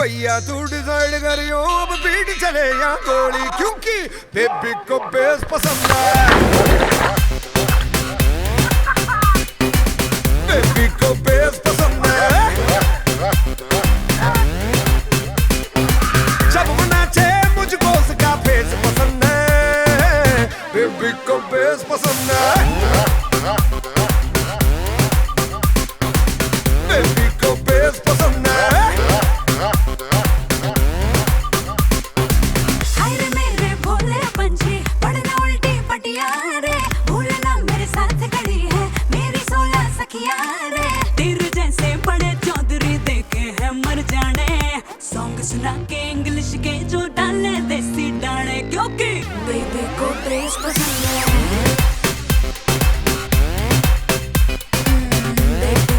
भैया तू डिसाइड करियो, अब बीट चले या गोली, क्योंकि बेबी को बेस पसंद है। बेबी को बेस पसंद है। जब नाचे मुझको उसका फेस पसंद है। बेबी को बेस पसंद है। Baby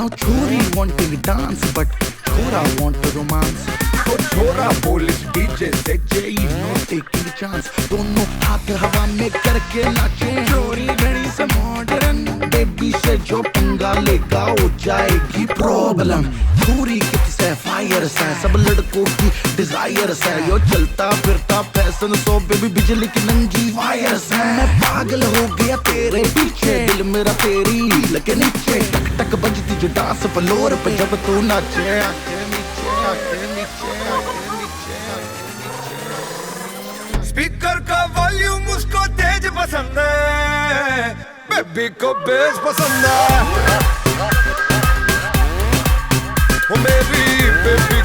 Now, Chori wanting dance, but Chora want to romance. तो छोरा पुलिस डीजे से जेई नो टेकिंग चांस दोनों हाथ हवा में करके नाचे चोरी घड़ी से मॉडर्न बेबी से जो पंगा लेगा हो जाएगी प्रॉब्लम चोरी कितने डिजायर्स हैं सब लड़कों की डिज़ायर है। यो चलता फिरता फ़ैशन सो बेबी बिजली की नंगी वायर्स है। मैं पागल हो गया तेरे पीछे दिल मेरा तेरी लगे नीचे। टक टक बजती जो डांस फ्लोर पे जब तू नाचे स्पीकर का वॉल्यूम उसको तेज पसंद है बेबी को बेस पसंद है। oh, baby baby.